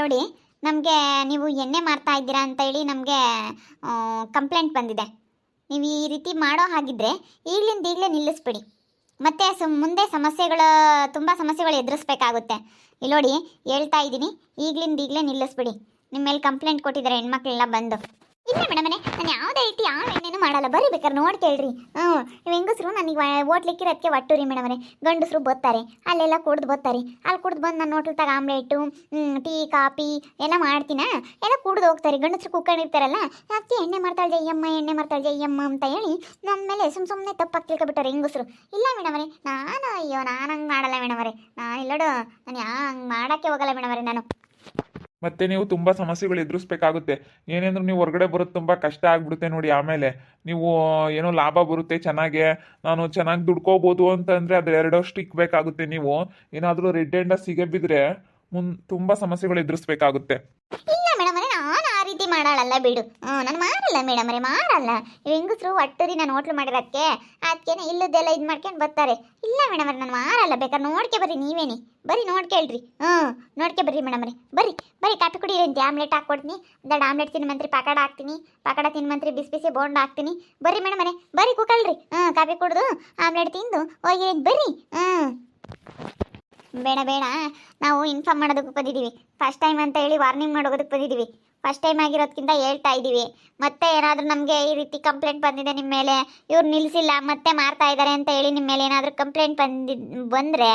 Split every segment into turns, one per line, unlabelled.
ನೋಡಿ, ನಮಗೆ ನೀವು ಎಣ್ಣೆ ಮಾರ್ತಾ ಇದ್ದೀರಾ ಅಂತ ಹೇಳಿ ನಮಗೆ ಕಂಪ್ಲೇಂಟ್ ಬಂದಿದೆ. ನೀವು ಈ ರೀತಿ ಮಾಡೋ ಹಾಗಿದ್ರೆ ಈಗಲಿಂದ ಈಗಲೇ ನಿಲ್ಲಿಸ್ಬಿಡಿ. ಮತ್ತೆ ಸು, ಮುಂದೆ ಸಮಸ್ಯೆಗಳು, ತುಂಬ ಸಮಸ್ಯೆಗಳು ಎದುರಿಸ್ಬೇಕಾಗುತ್ತೆ. ಇಲ್ಲಿ ನೋಡಿ, ಹೇಳ್ತಾ ಇದ್ದೀನಿ, ಈಗಲಿಂದ ಈಗಲೇ ನಿಲ್ಲಿಸ್ಬಿಡಿ. ನಿಮ್ಮ ಮೇಲೆ ಕಂಪ್ಲೇಂಟ್ ಕೊಟ್ಟಿದ್ದಾರೆ ಹೆಣ್ಮಕ್ಳೆಲ್ಲ ಬಂದು. ಇಲ್ಲ ಮೇಡಮನೆ ನಾನು ಯಾವುದೇ ರೀತಿ ಯಾವ ಎಣ್ಣೆನೂ ಮಾಡಲ್ಲ. ಬರೀ ಬೇಕಾದ್ರೆ ನೋಡಿ ಕೇಳ್ರಿ. ಹ್ಞೂ, ನೀವು ಹೆಂಗಸ್ರು ನನಗೆ ಓಟ್ಲಿಕ್ಕಿರೋದಕ್ಕೆ ಒಟ್ಟು ರೀ ಮೇಡಮನೆ ಗಂಡಸರು ಬತ್ತಾರೆ, ಅಲ್ಲೆಲ್ಲ ಕುಡ್ದು ಬತ್ತಾರೆ. ಅಲ್ಲಿ ಕುಡ್ದು ಬಂದು ನಾನು ಹೋಟ್ಲ್ ತಗ ಆಮ್ಲೆಟು ಟೀ, ಕಾಫಿ, ಎಲ್ಲ ಮಾಡ್ತೀನ? ಎಲ್ಲ ಕುಡ್ದು ಹೋಗ್ತಾರೆ. ಗಂಡಸರು ಕುಕ್ಕಂಡಿರ್ತಾರಲ್ಲ ಅದಕ್ಕೆ ಎಣ್ಣೆ ಮಾಡ್ತಾಳೆ ಜಯ್ಯಮ್ಮ ಎಣ್ಣೆ ಮಾಡ್ತಾಳೆ ಜಯ್ಯಮ್ಮ ಅಂತ ಹೇಳಿ ನಮ್ಮ ಮೇಲೆ ಸುಮ್ಮ ಸುಮ್ಮನೆ ತಪ್ಪಾಗಿ ತಿಳ್ಕೊಬಿಟ್ಟಾರೆ ಹೆಂಗಸ್ರು. ಇಲ್ಲ ಮೇಡಮರೆ ನಾನು, ಅಯ್ಯೋ, ನಾನು ಹಂಗೆ ಮಾಡಲ್ಲ ಮೇಡಮರೆ ನಾನು ಇಲ್ಲೋಡು, ನಾನು ಯಾ, ಹಂಗೆ ಮಾಡೋಕ್ಕೆ ಹೋಗಲ್ಲ ಮೇಡಮರೆ ನಾನು.
ಮತ್ತೆ ನೀವು ತುಂಬ ಸಮಸ್ಯೆಗಳು ಎದುರಿಸ್ಬೇಕಾಗುತ್ತೆ ಏನೆಂದ್ರೆ ನೀವು ಹೊರಗಡೆ ಬರೋದು ತುಂಬ ಕಷ್ಟ ಆಗ್ಬಿಡುತ್ತೆ ನೋಡಿ ಆಮೇಲೆ. ನೀವು ಏನೋ ಲಾಭ ಬರುತ್ತೆ ಚೆನ್ನಾಗೆ, ನಾನು ಚೆನ್ನಾಗಿ ದುಡ್ಕೋಬೋದು ಅಂತಂದರೆ ಅದು ಎರಡಷ್ಟು ಇಕ್ಬೇಕಾಗುತ್ತೆ ನೀವು. ಏನಾದರೂ ರೆಡ್ ಹ್ಯಾಂಡ ಸಿಗಬಿದ್ರೆ ಮುನ್, ತುಂಬ ಸಮಸ್ಯೆಗಳು ಎದುರಿಸ್ಬೇಕಾಗುತ್ತೆ
ಆ ಬಿಡು. ನಾನು ಮಾರಲ್ಲ ಮೇಡಮರೆ ಮಾರಲ್ಲ. ಹೆಂಗಸ್ರು ಒಟ್ಟರಿ ನಾನು ಹೋಟ್ಲು ಮಾಡಿರೋಕ್ಕೆ ಅದಕ್ಕೇನೆ ಇಲ್ಲದೆಲ್ಲ ಇದು ಮಾಡ್ಕೊಂಡು ಬರ್ತಾರೆ. ಇಲ್ಲ ಮೇಡಮರೆ ನಾನು ಮಾರಲ್ಲ, ಬೇಕಾದ್ರೆ ನೋಡ್ಕೆ ಬರ್ರಿ ನೀವೇನಿ. ಬರೀ ನೋಡ್ಕೇಳ್ರಿ. ಹ್ಞೂ ನೋಡ್ಕೆ ಬರ್ರಿ ಮೇಡಮರೆ ಬರ್ರಿ ಬರ್ರಿ, ಕಾಫಿ ಕುಡೀರಿ ಅಂತ ಆಮ್ಲೆಟ್ ಹಾಕ್ಕೊಡ್ತೀನಿ. ಒಂದೆರಡು ಆಮ್ಲೆಟ್ ತಿನ್ಮಂತ್ರಿ ಪಕಡ ಹಾಕ್ತೀನಿ. ಪಕಡ ತಿನ್ಮಂತ್ರಿ ಬಿಸಿ ಬಿಸಿ ಬೋಂಡ್ ಹಾಕ್ತೀನಿ. ಬರ್ರಿ ಮೇಡಮ್ ರೀ ಬರೀ ಕುಕಳ್ರಿ. ಹ್ಞೂ ಕಾಫಿ ಕುಡಿದು, ಆಮ್ಲೆಟ್ ತಿಂದು ಹೋಗಿ ಬರ್ರಿ. ಹ್ಞೂ ಬೇಡ ಬೇಡ. ನಾವು ಇನ್ಫಾರ್ಮ್ ಮಾಡೋದಕ್ಕೆ ಬಂದಿದ್ದೀವಿ ಫಸ್ಟ್ ಟೈಮ್ ಅಂತ ಹೇಳಿ ವಾರ್ನಿಂಗ್ ಮಾಡೋದಕ್ಕೆ ಬಂದಿದ್ದೀವಿ ಫಸ್ಟ್ ಟೈಮ್ ಆಗಿರೋದ್ಕಿಂತ ಹೇಳ್ತಾ ಇದ್ದೀವಿ ಮತ್ತೆ ಏನಾದರೂ ನಮಗೆ ಈ ರೀತಿ ಕಂಪ್ಲೇಂಟ್ ಬಂದಿದೆ ನಿಮ್ಮ ಮೇಲೆ, ಇವ್ರು ನಿಲ್ಲಿಸಿಲ್ಲ ಮತ್ತೆ ಮಾರ್ತಾ ಇದ್ದಾರೆ ಅಂತ ಹೇಳಿ ನಿಮ್ಮ ಮೇಲೆ ಏನಾದರೂ ಕಂಪ್ಲೇಂಟ್ ಬಂದಿದ್ ಬಂದರೆ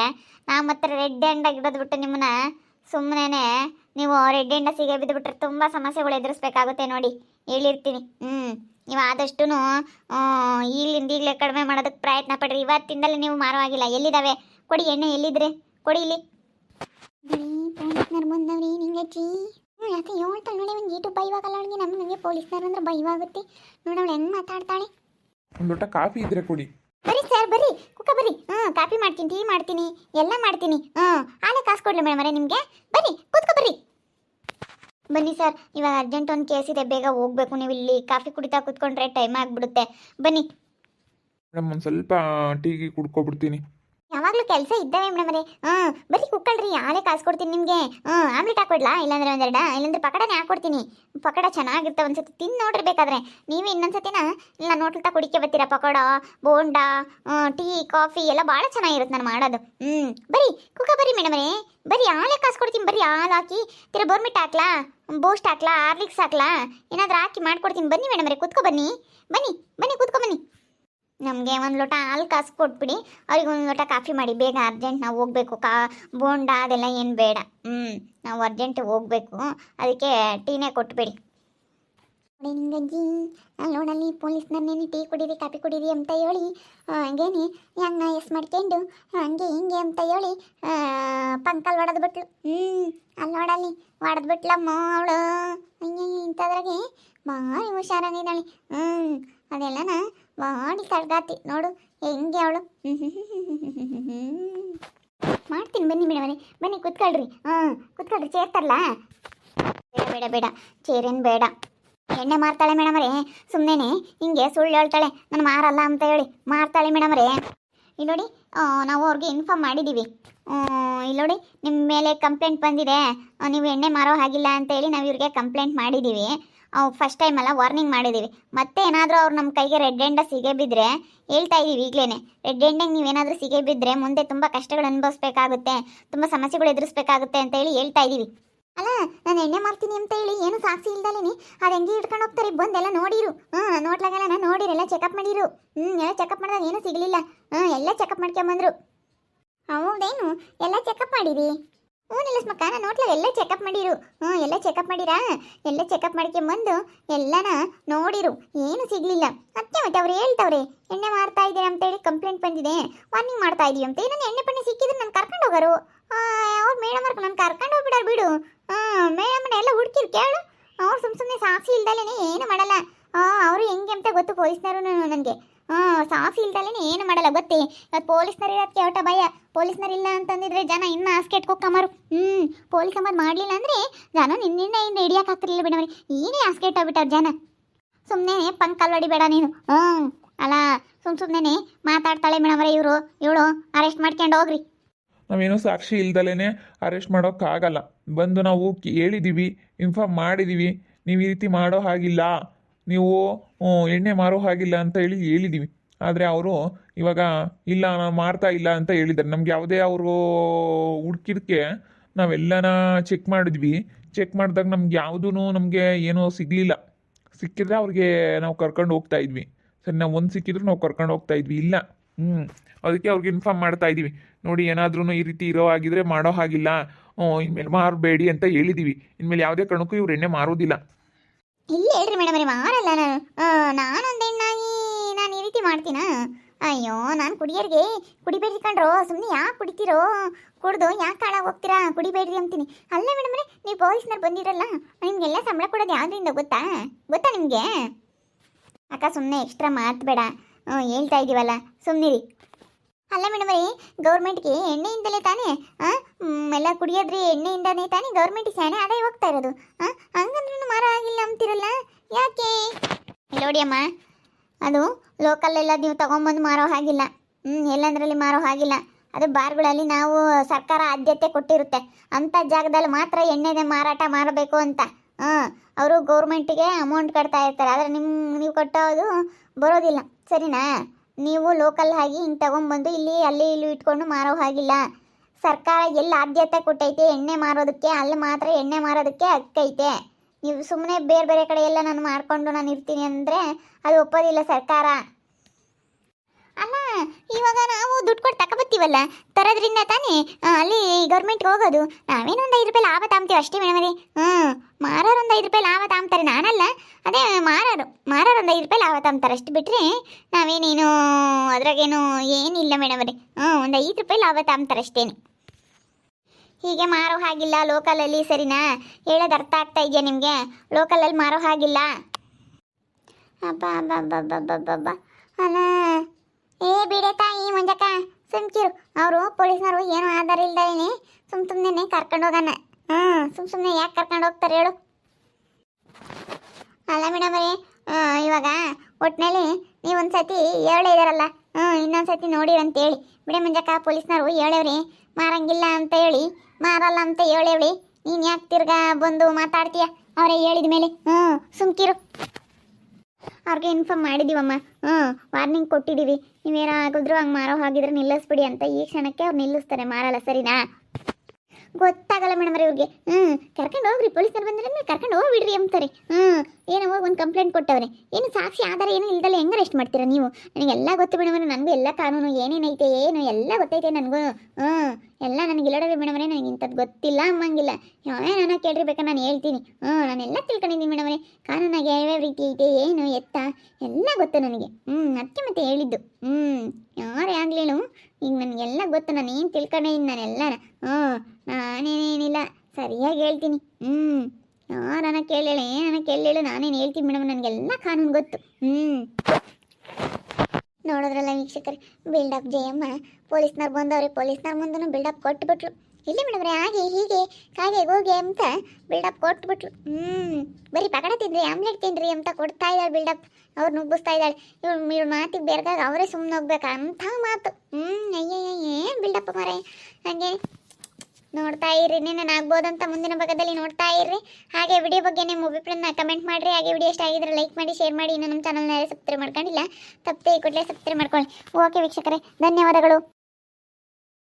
ನಾವು ಮತ್ತೆ ರೆಡ್ ಹ್ಯಾಂಡ್ ಆಗಿರೋದು ಬಿಟ್ಟು ನಿಮ್ಮನ್ನ ಸುಮ್ಮನೆ ನೀವು ರೆಡ್ ಹ್ಯಾಂಡ ಸಿಗೆ ಬಿದ್ದುಬಿಟ್ರೆ ತುಂಬ ಸಮಸ್ಯೆಗಳು ಎದುರಿಸ್ಬೇಕಾಗುತ್ತೆ ನೋಡಿ. ಹೇಳಿರ್ತೀನಿ. ಹ್ಞೂ ನೀವು ಆದಷ್ಟು ಈಗಲಿಂದ ಈಗಲೇ ಕಡಿಮೆ ಮಾಡೋದಕ್ಕೆ ಪ್ರಯತ್ನ ಪಡ್ರಿ. ಇವತ್ತಿಂದಲೇ ನೀವು ಮಾರುವಾಗಿಲ್ಲ. ಎಲ್ಲಿದ್ದಾವೆ ಕೊಡಿ ಎಣ್ಣೆ ಎಲ್ಲಿದ್ರೆ? ಕೊಡಿ ಇಲ್ಲಿ. ಯಾಕೆ ಹೇಳ್ತಾಳೆ ನೋಡಿ ಒಂದು ಗೀಟು ಬೈವಾಗಲ್ಲ ಅವಳಿಗೆ ನಮ್ಮ ನಮಗೆ ಪೊಲೀಸ್ನವ್ರು ಅಂದ್ರೆ ನೋಡಿ ಅವಳು ಹೆಂಗೆ ಮಾತಾಡ್ತಾಳೆ.
ಒಂದು ಲೋಟ ಕಾಫಿ ಇದ್ರೆ ಕೊಡಿ.
ಬರೀ ಸರ್ ಬರೀ. ಕುಕ್ಕ ಬರ್ರಿ ಹ್ಞೂ ಕಾಫಿ ಮಾಡ್ತೀನಿ ಟೀ ಮಾಡ್ತೀನಿ ಎಲ್ಲ ಮಾಡ್ತೀನಿ. ಹ್ಞೂ ಆಲೆ ಕಾಸು ಕೊಡ್ಲಿ ಅರೆ ನಿಮಗೆ. ಬನ್ನಿ ಕೂತ್ಕೊ ಬರ್ರಿ ಬನ್ನಿ ಸರ್ ಇವಾಗ ಅರ್ಜೆಂಟ್ ಒಂದು ಕೇಸ್ ಇದೆ ಬೇಗ ಹೋಗ್ಬೇಕು ನೀವು ಇಲ್ಲಿ ಕಾಫಿ ಕುಡಿತಾ ಕೂತ್ಕೊಂಡ್ರೆ ಟೈಮ್ ಆಗಿಬಿಡುತ್ತೆ. ಬನ್ನಿ.
ಮೇಡಮ್ ಒಂದು ಸ್ವಲ್ಪ ಟೀಗೆ ಕುಡ್ಕೊಬಿಡ್ತೀನಿ.
ಯಾವಾಗಲೂ ಕೆಲಸ ಇದ್ದಾವೆ ಮೇಡಮರೇ ಹಾಂ ಬರೀ ಕುಕ್ಕಳ್ರಿ ಹಾಲೆ ಕಾಸು ಕೊಡ್ತೀನಿ ನಿಮಗೆ. ಹ್ಞೂ ಆಮ್ಲೆಟ್ ಹಾಕೊಡ್ಲಾ ಇಲ್ಲಾಂದ್ರೆ ಒಂದೆರಡ, ಇಲ್ಲಾಂದ್ರೆ ಪಕಡನೇ ಹಾಕ್ಕೊಡ್ತೀನಿ. ಪಕೋಡ ಚೆನ್ನಾಗಿರುತ್ತೆ ಒಂದ್ಸತಿ ತಿನ್ ನೋಡ್ರಿ ಬೇಕಾದ್ರೆ. ನೀವೇ ಇನ್ನೊಂದ್ಸತಿನ ಇಲ್ಲ ನೋಟ್ಲತಾ ಕುಡಿಕೆ ಬರ್ತೀರಾ? ಪಕೋಡ, ಬೋಂಡ ಟೀ, ಕಾಫಿ ಎಲ್ಲ ಭಾಳ ಚೆನ್ನಾಗಿರುತ್ತೆ ನಾನು ಮಾಡೋದು. ಹ್ಮ್ ಬರೀ ಕುಕ್ಕ ಬರ್ರಿ ಮೇಡಮರೇ ಬರೀ ಹಾಲೆ ಕಾಸು ಕೊಡ್ತೀನಿ ಬರೀ ಹಾಲು ಹಾಕಿ. ತಿರ ಬೋರ್ಮಿಟ್ ಹಾಕ್ಲಾ? ಬೂಸ್ಟ್ ಹಾಕ್ಲಾ? ಹಾರ್ಲಿಕ್ಸ್ ಹಾಕ್ಲಾ? ಏನಾದರೂ ಹಾಕಿ ಮಾಡ್ಕೊಡ್ತೀನಿ. ಬನ್ನಿ ಮೇಡಮರೇ ಕುತ್ಕೊ ಬನ್ನಿ. ಬನ್ನಿ ಬನ್ನಿ, ಕೂತ್ಕೊ ಬನ್ನಿ. ನಮಗೆ ಒಂದು ಲೋಟ ಹಾಲು ಕಾಸು ಕೊಟ್ಬಿಡಿ, ಅವ್ರಿಗೆ ಒಂದು ಲೋಟ ಕಾಫಿ ಮಾಡಿ. ಬೇಗ ಅರ್ಜೆಂಟ್ ನಾವು ಹೋಗ್ಬೇಕು. ಕಾ, ಬೋಂಡ ಅದೆಲ್ಲ ಏನು ಬೇಡ. ಹ್ಞೂ ನಾವು ಅರ್ಜೆಂಟ್ ಹೋಗ್ಬೇಕು. ಅದಕ್ಕೆ ಟೀನೇ ಕೊಟ್ಬಿಡಿ. ನಿಂಗಜ್ಜಿ ನೋಡಲಿ ಪೊಲೀಸ್ನನ್ನೇನು ಟೀ ಕುಡೀರಿ, ಕಾಫಿ ಕುಡೀರಿ ಅಂತ ಹೇಳಿ ಹಂಗೇನಿ ಹೆಂಗ ಎಸ್ ಮಾಡ್ಕೊಂಡು ಹಂಗೆ ಹಿಂಗೆ ಅಂತ ಹೇಳಿ ಪಂಕಲ್ ಹೊಡೆದು ಬಿಟ್ಲು. ಹ್ಞೂ ಅಲ್ಲಿ ನೋಡಲ್ಲಿ ಹೊಡೆದು ಬಿಟ್ಲಮ್ಮ ಅವಳು. ಹಿಂಗೆ ಇಂಥದ್ರಾಗೆ ಭಾರಿ ಹುಷಾರಾಗಿದ್ದಾಳೆ. ಹ್ಞೂ ಅದೆಲ್ಲನ ಮಾಡಿ ಕಳ್ಗಾತಿ ನೋಡು, ಹೆಂಗೆ ಅವಳು. ಮಾಡ್ತೀನಿ ಬನ್ನಿ ಮೇಡಮನೆ ಬನ್ನಿ ಕುತ್ಕೊಳ್ರಿ. ಹಾಂ ಕುತ್ಕೊಳ್ರಿ ಚೇರ್ ತರಲ್ಲ ಬೇಡ ಬೇಡ ಬೇಡ. ಚೇರೇನು ಬೇಡ. ಎಣ್ಣೆ ಮಾರ್ತಾಳೆ ಮೇಡಮರೇ. ಸುಮ್ಮನೆ ಹಿಂಗೆ ಸುಳ್ಳು ಹೇಳ್ತಾಳೆ. ನಾನು ಮಾರಲ್ಲ ಅಂತ ಹೇಳಿ ಮಾರ್ತಾಳೆ ಮೇಡಮರೇ. ಇಲ್ಲಿ ನೋಡಿ ನಾವು ಅವ್ರಿಗೆ ಇನ್ಫಾರ್ಮ್ ಮಾಡಿದ್ದೀವಿ ಇಲ್ಲಿ ನೋಡಿ ನಿಮ್ಮ ಮೇಲೆ ಕಂಪ್ಲೇಂಟ್ ಬಂದಿದೆ. ನೀವು ಎಣ್ಣೆ ಮಾರೋ ಹಾಗಿಲ್ಲ ಅಂತ ಹೇಳಿ ನಾವು ಇವ್ರಿಗೆ ಕಂಪ್ಲೇಂಟ್ ಮಾಡಿದ್ದೀವಿ ಫಸ್ಟ್ ಟೈಮ್ ಅಲ್ಲ ವಾರ್ನಿಂಗ್ ಮಾಡಿದ್ದೀವಿ ಮತ್ತೆ ಏನಾದರೂ ಅವ್ರು ನಮ್ಮ ಕೈಗೆ ರೆಡ್ ಎಂಡ ಸಿಗೆ ಬಿದ್ದರೆ ಹೇಳ್ತಾ ಇದ್ದೀವಿ ಈಗಲೇ ರೆಡ್ ಎಂಡಿಗೆ ನೀವೇನಾದರೂ ಸಿಗೆ ಬಿದ್ದರೆ ಮುಂದೆ ತುಂಬ ಕಷ್ಟಗಳು ಅನುಭವಿಸ್ಬೇಕಾಗುತ್ತೆ, ತುಂಬ ಸಮಸ್ಯೆಗಳು ಎದುರಿಸ್ಬೇಕಾಗುತ್ತೆ ಅಂತ ಹೇಳಿ ಹೇಳ್ತಾ ಇದ್ದೀವಿ ಅಲ್ಲ, ನಾನು ಎಣ್ಣೆ ಮಾಡ್ತೀನಿ ಅಂತ ಹೇಳಿ ಏನು ಸಾಕ್ಷಿ ಇಲ್ದಲೇನಿ ಅದು ಹೆಂಗೆ ಇಟ್ಕೊಂಡು ಹೋಗ್ತಾರೆ? ಬಂದೆಲ್ಲ ನೋಡಿರು. ಹಾಂ, ನೋಡ್ಲಾಗೆಲ್ಲ, ನಾನು ನೋಡಿರು ಎಲ್ಲ ಚೆಕಪ್ ಮಾಡಿರು. ಹ್ಞೂ ಎಲ್ಲ ಚೆಕಪ್ ಮಾಡಿದಾಗ ಏನೂ ಸಿಗಲಿಲ್ಲ. ಹ್ಞೂ ಎಲ್ಲ ಚೆಕಪ್ ಮಾಡ್ಕೊಂಬಂದರು. ಹೌದೇನು? ಎಲ್ಲ ಚೆಕಪ್ ಮಾಡಿರಿ ಹ್ಞೂ ನಿಲ್ಲಿಸ್ಮಕ್ಕ ನಾನು ನೋಟ್ಲ ಎಲ್ಲ ಚೆಕಪ್ ಮಾಡಿರು. ಹ್ಞೂ, ಎಲ್ಲ ಚೆಕಪ್ ಮಾಡಿರಾ? ಎಲ್ಲ ಚೆಕಪ್ ಮಾಡ್ಕೊಂಬಂದು ಎಲ್ಲನ ನೋಡಿರು. ಏನು ಸಿಗಲಿಲ್ಲ. ಮತ್ತೆ ಮತ್ತೆ ಅವ್ರು ಹೇಳ್ತವ್ರೆ, ಎಣ್ಣೆ ಮಾರ್ತಾ ಇದ್ದೀರಾ ಅಂತೇಳಿ ಕಂಪ್ಲೇಂಟ್ ಬಂದಿದೆ. ವಾರ್ನಿಂಗ್ ಮಾಡ್ತಾ ಇದೀವಿ ಅಂತ. ಇನ್ನೊಂದು ಎಣ್ಣೆ ಪಣ್ಣೆ ಸಿಕ್ಕಿದ್ರೆ ನಾನು ಕರ್ಕೊಂಡು ಹೋಗೋರು. ಅವ್ರು ಮೇಡಮ್ ಅವ್ರಿಗೆ ನಾನು ಕರ್ಕೊಂಡು ಹೋಗ್ಬಿಡಾರ ಬಿಡು. ಹಾಂ ಮೇಡಮ್ ಎಲ್ಲ ಹುಡ್ಕಿರು ಕೇಳು. ಅವ್ರು ಸುಮ್ಮ ಸುಮ್ಮನೆ ಸಾಕ್ಷಿ ಇಲ್ದಲೇ ಏನು ಮಾಡಲ್ಲ. ಅವರು ಹೆಂಗೆ ಅಂತ ಗೊತ್ತು ಪೊಲೀಸ್ನವರು ನನಗೆ. ಹಾಂ ಸಾಫ್ ಇಲ್ದಲೇ ಏನು ಮಾಡಲ್ಲ, ಗೊತ್ತೇ? ಇವತ್ತು ಪೊಲೀಸ್ನರು ಇರೋದಕ್ಕೆ ಭಯ. ಪೊಲೀಸ್ನರು ಇಲ್ಲ ಅಂತಂದಿದ್ರೆ ಜನ ಇನ್ನೂ ಹಾಸ್ಗೆ ಇಟ್ಕೊಕ್ಕಮ್ಮರು ಹ್ಞೂ ಪೊಲೀಸ್ ಅಂಬದು ಮಾಡಲಿಲ್ಲ ಅಂದರೆ ಜನ ನಿನ್ನಿಂದ ಇನ್ನು ಹಿಡಿಯಕ್ಕೆ ಆಗ್ತಿರ್ಲಿಲ್ಲ ಬಿಡವ್ರಿ. ಏನೇ ಹಾಸ್ಗೆ ಆಗ್ಬಿಟ್ಟಾರ ಜನ. ಸುಮ್ಮನೆ ಪಂಕಲ್ ಬೇಡ ನೀನು. ಹ್ಞೂ, ಅಲ್ಲ, ಸುಮ್ ಸುಮ್ಮನೆ ಮಾತಾಡ್ತಾಳೆ ಮೇಡಮ್ರೆ ಇವರು. ಇವಳು ಅರೆಸ್ಟ್ ಮಾಡ್ಕೊಂಡು ಹೋಗ್ರಿ.
ನಾವೇನು ಸಾಕ್ಷಿ ಇಲ್ದಲೇ ಅರೆಸ್ಟ್ ಮಾಡೋಕ್ಕಾಗಲ್ಲ ಬಂದು ನಾವು ಹೇಳಿದ್ದೀವಿ ಇನ್ಫಾರ್ಮ್ ಮಾಡಿದ್ದೀವಿ ನೀವು ಈ ರೀತಿ ಮಾಡೋ ಹಾಗಿಲ್ಲ. ನೀವು ಎಣ್ಣೆ ಮಾರೋ ಹಾಗಿಲ್ಲ ಅಂತ ಹೇಳಿ ಹೇಳಿದ್ದೀವಿ ಆದರೆ ಅವರು ಇವಾಗ, ಇಲ್ಲ, ನಾನು ಮಾರ್ತಾ ಇಲ್ಲ ಅಂತ ಹೇಳಿದ್ದಾರೆ. ನಮ್ಗೆ ಯಾವುದೇ ಅವರು ಹುಡ್ಕಿದಕ್ಕೆ ನಾವೆಲ್ಲನ ಚೆಕ್ ಮಾಡಿದ್ವಿ. ಚೆಕ್ ಮಾಡಿದಾಗ ನಮ್ಗೆ ಯಾವುದೂ ನಮಗೆ ಏನೂ ಸಿಗಲಿಲ್ಲ. ಸಿಕ್ಕಿದ್ರೆ ಅವ್ರಿಗೆ ನಾವು ಕರ್ಕೊಂಡು ಹೋಗ್ತಾ ಇದ್ವಿ. ಸರಿ, ನಾವು ಒಂದು ಸಿಕ್ಕಿದ್ರು ನಾವು ಕರ್ಕೊಂಡು ಹೋಗ್ತಾ ಇದ್ವಿ. ಇಲ್ಲ. ಹ್ಞೂ ಅದಕ್ಕೆ ಅವ್ರಿಗೆ ಇನ್ಫಾರ್ಮ್ ಮಾಡ್ತಾ ಇದ್ದೀವಿ ನೋಡಿ ಏನಾದ್ರೂ ಈ ರೀತಿ ಇರೋ ಆಗಿದ್ರೆ ಮಾಡೋ ಹಾಗಿಲ್ಲ. ಇನ್ಮೇಲೆ ಮಾರಬೇಡಿ ಅಂತ ಹೇಳಿದ್ದೀವಿ ಇನ್ಮೇಲೆ ಯಾವುದೇ ಕಾರಣಕ್ಕೂ ಇವ್ರು ಎಣ್ಣೆ ಮಾರೋದಿಲ್ಲ.
ಇಲ್ಲ ಹೇಳ್ರಿ ಮೇಡಮ್ ರೀ ಮಾರಲ್ಲ ನಾನು. ನಾನೊಂದು ಹೆಣ್ಣಾಗಿ ನಾನು ಈ ರೀತಿ ಮಾಡ್ತೀನ? ಅಯ್ಯೋ ನಾನು ಕುಡಿಯೋರಿಗೆ ಕುಡಿಬೇಡ್ರಿ ಕಣ್ರೋ ಸುಮ್ಮನೆ ಯಾಕೆ ಕುಡಿತೀರೋ? ಕುಡ್ದು ಯಾಕೆ ಹಾಳಾಗಿ ಹೋಗ್ತೀರಾ? ಕುಡಿಬೇಡ್ರಿ ಅಂತೀನಿ. ಅಲ್ಲ ಮೇಡಮ್ ರೀ ನೀವು ಪೊಲೀಸ್ನವ್ರು ಬಂದಿರಲ್ಲ ನಿಮಗೆಲ್ಲ ಸಂಬಳ ಕೊಡೋದು ಯಾವ್ದ್ರಿಂದ ಗೊತ್ತಾ? ಗೊತ್ತಾ ನಿಮಗೆ? ಅಕ್ಕ ಸುಮ್ಮನೆ ಎಕ್ಸ್ಟ್ರಾ ಮಾತಬೇಡ ಹ್ಞೂ ಹೇಳ್ತಾ ಇದ್ದೀವಲ್ಲ ಸುಮ್ಮನಿರಿ ಅಲ್ಲ ಮೇಡಮ್ ರೀ ಗೌರ್ಮೆಂಟ್ಗೆ ಎಣ್ಣೆಯಿಂದಲೇ ತಾನೇ ಎಲ್ಲ ಕುಡಿಯೋದ್ರಿ ಎಣ್ಣೆಯಿಂದನೇ ತಾನೇ ಗೌರ್ಮೆಂಟಿಗೆ ಸ್ಯಾನೆ ಆದಾಯ ಹೋಗ್ತಾ ಇರೋದು. ಆ, ಅಂತೀರಲ್ಲ ಯಾಕೆ? ನೋಡಿ ಅಮ್ಮ. ಅದು ಲೋಕಲ್ಲೆಲ್ಲ ನೀವು ತಗೊಂಬಂದು ಮಾರೋ ಹಾಗಿಲ್ಲ. ಹ್ಞೂ ಎಲ್ಲಂದ್ರಲ್ಲಿ ಮಾರೋ ಹಾಗಿಲ್ಲ. ಅದು ಬಾರ್ಗಳಲ್ಲಿ ನಾವು ಸರ್ಕಾರ ಆದ್ಯತೆ ಕೊಟ್ಟಿರುತ್ತೆ. ಅಂಥ ಜಾಗದಲ್ಲಿ ಮಾತ್ರ ಎಣ್ಣೆದೆ ಮಾರಾಟ ಮಾಡಬೇಕು ಅಂತ. ಹಾಂ, ಅವರು ಗೌರ್ಮೆಂಟಿಗೆ ಅಮೌಂಟ್ ಕಟ್ತಾ ಇರ್ತಾರೆ. ಆದರೆ ನಿಮ್ಮ ನೀವು ಕಟ್ಟೋದು ಬರೋದಿಲ್ಲ. ಸರಿನಾ? ನೀವು ಲೋಕಲ್ ಆಗಿ ಹಿಂಗೆ ತಗೊಂಬಂದು ಇಲ್ಲಿ, ಅಲ್ಲಿ, ಇಲ್ಲಿ ಇಟ್ಕೊಂಡು ಮಾರೋ ಹಾಗಿಲ್ಲ. ಸರ್ಕಾರ ಎಲ್ಲಿ ಆದ್ಯತೆ ಕೊಟ್ಟೈತೆ, ಎಣ್ಣೆ ಮಾರೋದಕ್ಕೆ, ಅಲ್ಲಿ ಮಾತ್ರ ಎಣ್ಣೆ ಮಾರೋದಕ್ಕೆ ಹಕ್ಕೈತೆ. ನೀವು ಸುಮ್ಮನೆ ಬೇರೆ ಬೇರೆ ಕಡೆ ಎಲ್ಲ ನಾನು ಮಾಡ್ಕೊಂಡು ನಾನು ಇರ್ತೀನಿ ಅಂದರೆ ಅದು ಒಪ್ಪೋದಿಲ್ಲ ಸರ್ಕಾರ. ಅಲ್ಲ ಇವಾಗ ನಾವು ದುಡ್ಡು ಕೊಟ್ಟು ತಗೊಬತ್ತೀವಲ್ಲ ತರೋದ್ರಿಂದ ತಾನೇ ಅಲ್ಲಿ ಗೌರ್ಮೆಂಟ್ಗೆ ಹೋಗೋದು. ನಾವೇನು ಒಂದು ಐದು ರೂಪಾಯಿ ಲಾಭ ತಾಂಬ್ತೀವಿ ಅಷ್ಟೇ ಮೇಡಮ್ ರೀ ಹ್ಞೂ ಮಾರೋರು ಒಂದು ಐದು ರೂಪಾಯಿ ಲಾಭ ತಾಂಬ್ತಾರೆ ನಾನಲ್ಲ. ಅದೇ, ಮಾರೋರು ಮಾರೋರು ಒಂದು ಐದು ರೂಪಾಯಿ ಲಾಭ ತಾಂಬ್ತಾರೆ ಅಷ್ಟು ಬಿಟ್ಟರೆ ನಾವೇನೇನು ಅದ್ರಾಗೇನು ಏನಿಲ್ಲ ಮೇಡಮ್ ರೀ ಹ್ಞೂ ಒಂದು ಐದು ರೂಪಾಯಿ ಲಾಭ ತಾಂಬ್ತಾರೆ ಅಷ್ಟೇನು. ಹೀಗೆ ಮಾರೋ ಹಾಗಿಲ್ಲ ಲೋಕಲಲ್ಲಿ, ಸರಿನಾ? ಹೇಳೋದು ಅರ್ಥ ಆಗ್ತಾ ಇದೆಯಾ ನಿಮಗೆ? ಲೋಕಲಲ್ಲಿ ಮಾರೋ ಹಾಗಿಲ್ಲ? ಅಬ್ಬ ಅಬ್ಬ ಅಬ್ಬ ಅಬ್ಬ ಅಬ್ಬ ಅಬ್ಬ ಅಬ್ಬ. ಅಲ್ಲ ಏ, ಬಿಡೆ ತಾಯಿ, ಮಂಜಕ್ಕ ಸುಮ್ಕಿರು ಅವರು ಪೊಲೀಸ್ನವರು ಏನೂ ಆಧಾರ ಇಲ್ದೇನೆ ಸುಮ್ ಸುಮ್ಮನೆ ಕರ್ಕೊಂಡು ಹೋಗೋಣ. ಹ್ಞೂ ಸುಮ್ ಸುಮ್ಮನೆ ಯಾಕೆ ಕರ್ಕೊಂಡು ಹೋಗ್ತಾರೆ ಹೇಳು. ಅಲ್ಲ ಮೇಡಮ್ ರೀ ಇವಾಗ ಒಟ್ಟಿನಲ್ಲಿ ನೀವು ಒಂದು ಸತಿ ಹೇಳೇ ಇದಾರಲ್ಲ ಹ್ಞೂ ಇನ್ನೊಂದು ಸತಿ ನೋಡಿರಿ ಅಂತ ಹೇಳಿ ಬಿಡಿ ಮಂಜಕ್ಕ, ಪೊಲೀಸ್ನವರು ಹೇಳೇವ್ರಿ ಮಾರಂಗಿಲ್ಲ ಅಂತ ಹೇಳಿ ಮಾರಲ್ಲ ಅಂತ ಹೇಳೇವ್ರಿ ನೀನು ಯಾಕೆ ತಿರ್ಗಾ ಬಂದು ಮಾತಾಡ್ತೀಯ? ಅವರೇ ಹೇಳಿದ ಮೇಲೆ. ಹ್ಞೂ ಸುಮ್ಕಿರು. ಅವ್ರಿಗೆ ಇನ್ಫಾರ್ಮ್ ಮಾಡಿದ್ದೀವಮ್ಮ ಹ್ಞೂ ವಾರ್ನಿಂಗ್ ಕೊಟ್ಟಿದ್ದೀವಿ ನೀವೇನಾಗಿದ್ರು ಹಂಗೆ ಮಾರೋ ಹಾಗಿದ್ರೆ ನಿಲ್ಲಿಸ್ಬಿಡಿ ಅಂತ ಈ ಕ್ಷಣಕ್ಕೆ ಅವ್ರು ನಿಲ್ಲಿಸ್ತಾರೆ ಮಾರಲ್ಲ, ಸರಿನಾ? ಗೊತ್ತಾಗಲ್ಲ ಮೇಡಮ್ ಇವ್ರಿಗೆ. ಹ್ಞೂ ಕರ್ಕೊಂಡು ಹೋಗ್ರಿ ಪೊಲೀಸರು ಬಂದ್ರೆ ಕರ್ಕೊಂಡು ಹೋಗ್ಬಿಡ್ರಿ ಅಂತಾರೆ. ಹ್ಞೂ ಏನೋ ಒಂದು ಕಂಪ್ಲೇಂಟ್ ಕೊಟ್ಟವ್ರೆ. ಏನು ಸಾಕ್ಷಿ ಆಧಾರ ಏನು ಇಲ್ದಲ್ಲ ಹೆಂಗೆ ಅರೆಸ್ಟ್ ಮಾಡ್ತೀರಾ ನೀವು? ನನಗೆಲ್ಲ ಗೊತ್ತು ಮೇಡಮ್ ನನಗೂ ಎಲ್ಲ ಕಾನೂನು ಏನೇನೈತೆ ಏನು ಎಲ್ಲ ಗೊತ್ತೈತೆ ನನಗೂ. ಹ್ಞೂ ಎಲ್ಲ ನನಗೆ ಇಲ್ಲಡವೆ ಮೇಡಮ್ ನನಗೆ ಇಂಥದ್ದು ಗೊತ್ತಿಲ್ಲ ಅಮ್ಮಂಗಿಲ್ಲ. ನಾನು ಕೇಳ್ರಿ ಬೇಕಾದ್ರೆ ನಾನು ಹೇಳ್ತೀನಿ. ಹ್ಞೂ ನಾನೆಲ್ಲ ತಿಳ್ಕೊಂಡಿದ್ದೀನಿ ಮೇಡಮ್ ಕಾನೂನಾಗೆ ಯಾವ್ಯಾವ ರೀತಿ ಐತೆ, ಏನು ಎತ್ತ, ಎಲ್ಲ ಗೊತ್ತು ನನಗೆ. ಹ್ಞೂ ಅದಕ್ಕೆ ಮತ್ತೆ ಹೇಳಿದ್ದು. ಹ್ಞೂ ಯಾರೇ ಆಗಲಿಲ್ಲ ಈಗ ನನಗೆಲ್ಲ ಗೊತ್ತು, ನಾನು ಏನು ತಿಳ್ಕೊಂಡಿದ್ದೀನಿ ನಾನೆಲ್ಲ ಹ್ಞೂ ನಾನೇನೇನಿಲ್ಲ ಸರಿಯಾಗಿ ಹೇಳ್ತೀನಿ. ಹ್ಞೂ ಯಾರನ್ನ ಕೇಳೇಳ ಏನನ್ನ ಕೇಳೇಳು, ನಾನೇನು ಹೇಳ್ತೀನಿ ಮೇಡಮ್, ನನಗೆಲ್ಲ ಕಾನೂನು ಗೊತ್ತು. ಹ್ಞೂ ನೋಡಿದ್ರಲ್ಲ ವೀಕ್ಷಕರು ಬಿಲ್ಡಪ್ ಜಯಮ್ಮ ಪೊಲೀಸ್ನವ್ರು ಬಂದವ್ರೆ, ಪೊಲೀಸ್ನವ್ರ ಮುಂದೂ ಬಿಲ್ಡಪ್ ಕೊಟ್ಬಿಟ್ರು. ಇಲ್ಲ ಮೇಡಮ್ರೆ, ಹಾಗೆ, ಹೀಗೆ, ಕಾಗೆ ಹೋಗಿ ಅಂತ ಬಿಲ್ಡಪ್ ಕೊಟ್ಬಿಟ್ರು ಹ್ಞೂ ಬರೀ ಪಕಡ ತಿನ್ರಿ ಆಮ್ಲೆಟ್ ತಿನ್ರಿ ಅಂತ ಕೊಡ್ತಾ ಇದ್ದಾಳೆ ಬಿಲ್ಡಪ್ ಅವ್ರು ನುಗ್ಗಿಸ್ತಾ ಇದ್ದಾಳೆ. ಇವ್ರು ಇವ್ರ ಮಾತಿಗೆ ಬೇರೆದಾಗ ಅವರೇ ಸುಮ್ಮನೆ ಹೋಗ್ಬೇಕು? ಅಂಥ ಮಾತು. ಹ್ಞೂ ಅಯ್ಯಯ್ಯ ಏನು ಬಿಲ್ಡಪ್ ಮಾರೆ. ಹಾಗೆ. ನೋಡ್ತಾ ಇರ್ರಿ ನಾನು ಆಗ್ಬೋದಂತ ಮುಂದಿನ ಭಾಗದಲ್ಲಿ ನೋಡ್ತಾ ಇರ್ರಿ. ಹಾಗೆ ವಿಡಿಯೋ ಬಗ್ಗೆ ನಿಮ್ಮ ಅಭಿಪ್ರಾಯನ ಕಮೆಂಟ್ ಮಾಡಿರಿ. ಹಾಗೆ ವಿಡಿಯೋ ಇಷ್ಟ ಆಗಿದ್ರೆ ಲೈಕ್ ಮಾಡಿ ಶೇರ್ ಮಾಡಿ. ಇನ್ನು ನಮ್ಮ ಚಾನಲ್ನ ಸಬ್ಸ್ಕ್ರೈಬ್ ಮಾಡ್ಕೊಂಡಿಲ್ಲ, ತಪ್ಪದೆ ಕೂಡಲೇ ಸಬ್ಸ್ಕ್ರೈಬ್ ಮಾಡ್ಕೊಳ್ಳಿ. ಓಕೆ ವೀಕ್ಷಕರೇ, ಧನ್ಯವಾದಗಳು.